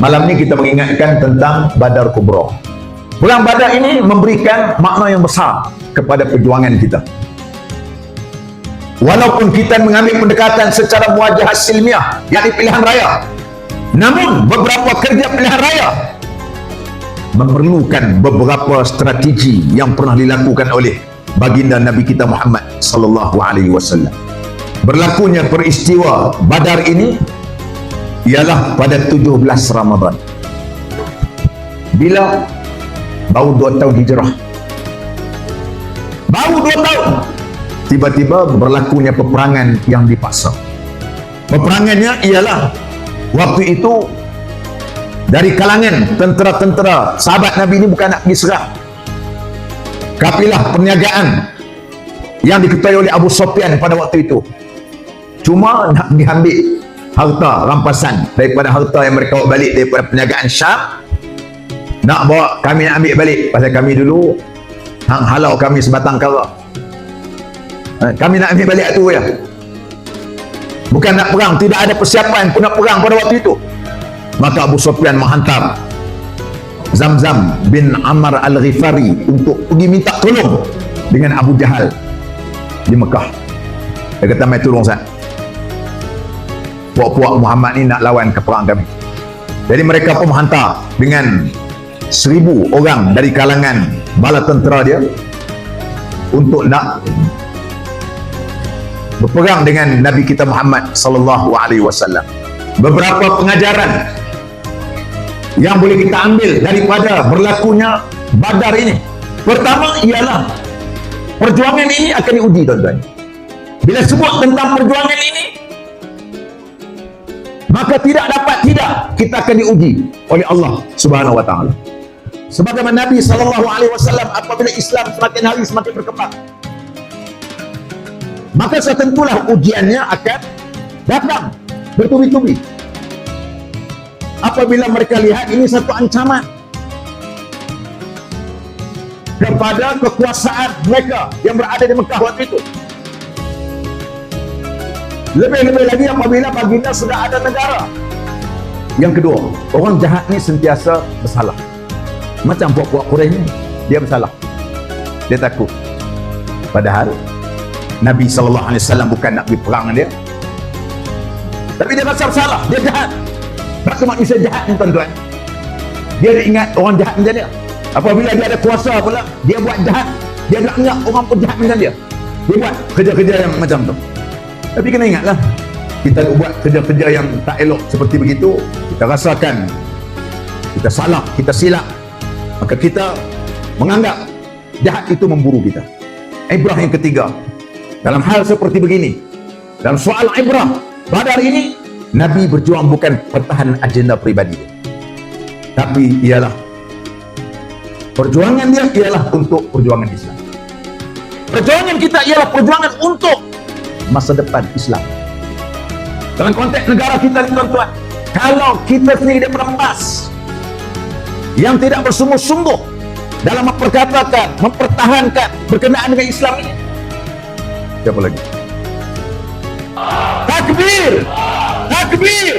Malam ni kita mengingatkan tentang Badar Kubra. Perang Badar ini memberikan makna yang besar kepada perjuangan kita. Walaupun kita mengambil pendekatan secara muwajah silmiah, yakni pilihan raya. Namun beberapa kerja pilihan raya memerlukan beberapa strategi yang pernah dilakukan oleh baginda Nabi kita Muhammad sallallahu alaihi wasallam. Berlakunya peristiwa Badar ini ialah pada 17 Ramadan. Bila baru 2 tahun hijrah. Baru 2 tahun tiba-tiba berlakunya peperangan yang dipaksa. Peperangannya ialah waktu itu dari kalangan tentera-tentera sahabat Nabi ini bukan nak pergi serang kapilah perniagaan yang diketuai oleh Abu Sufyan pada waktu itu cuma nak diambil harta rampasan daripada harta yang mereka bawa balik daripada perniagaan Syam. Nak bawa kami nak ambil balik. Pasal kami dulu hang halau kami sebatang kara. Eh, kami nak ambil balik tu ya. Bukan nak perang tidak ada persiapan pun nak perang pada waktu itu. Maka Abu Sufyan menghantar Zamzam bin Ammar Al-Ghifari untuk pergi minta tolong dengan Abu Jahal di Mekah. Dia kata mai tolong saya puak-puak Muhammad ni nak lawan ke perang kami. Jadi mereka pun menghantar dengan seribu orang dari kalangan bala tentera dia untuk nak berperang dengan Nabi kita Muhammad sallallahu alaihi wasallam. Beberapa pengajaran yang boleh kita ambil daripada berlakunya badar ini. Pertama ialah perjuangan ini akan diuji tuan-tuan. Bila sebut tentang perjuangan ini maka tidak dapat tidak kita akan diuji oleh Allah subhanahu wa ta'ala. Sebagaimana Nabi sallallahu alaihi wasallam apabila Islam semakin hari semakin berkembang maka setentulah ujiannya akan datang bertubi-tubi. Apabila mereka lihat ini satu ancaman kepada kekuasaan mereka yang berada di Mekah waktu itu lebih-lebih lagi apabila baginda sudah ada negara. Yang kedua orang jahat ni sentiasa bersalah. Macam puak-puak Quraisy ni dia bersalah. Dia takut. Padahal Nabi SAW bukan nak pergi perang dia. Tapi dia rasa bersalah dia jahat. Rasa manusia jahat ni tuan-tuan. Dia ingat orang jahat macam dia. Apabila dia ada kuasa pula Dia buat jahat. Dia nak ingat orang pun jahat macam dia. Dia buat kerja-kerja yang macam tu Tapi kena ingatlah Kita buat kerja-kerja yang tak elok seperti begitu Kita rasakan Kita salah, kita silap Maka kita menganggap Jahat itu memburu kita Ibrah yang ketiga Dalam hal seperti begini Dalam soal ibrah Badar ini Nabi berjuang bukan pertahanan agenda pribadi dia. Tapi ialah perjuangan dia ialah untuk perjuangan Islam. Perjuangan kita ialah perjuangan untuk masa depan Islam. Dalam konteks negara kita ni tuan-tuan, kalau kita sendiri dia merampas yang tidak bersungguh-sungguh dalam memperkatakan, mempertahankan berkenaan dengan Islam ini. Siapa lagi? Takbir! Takbir!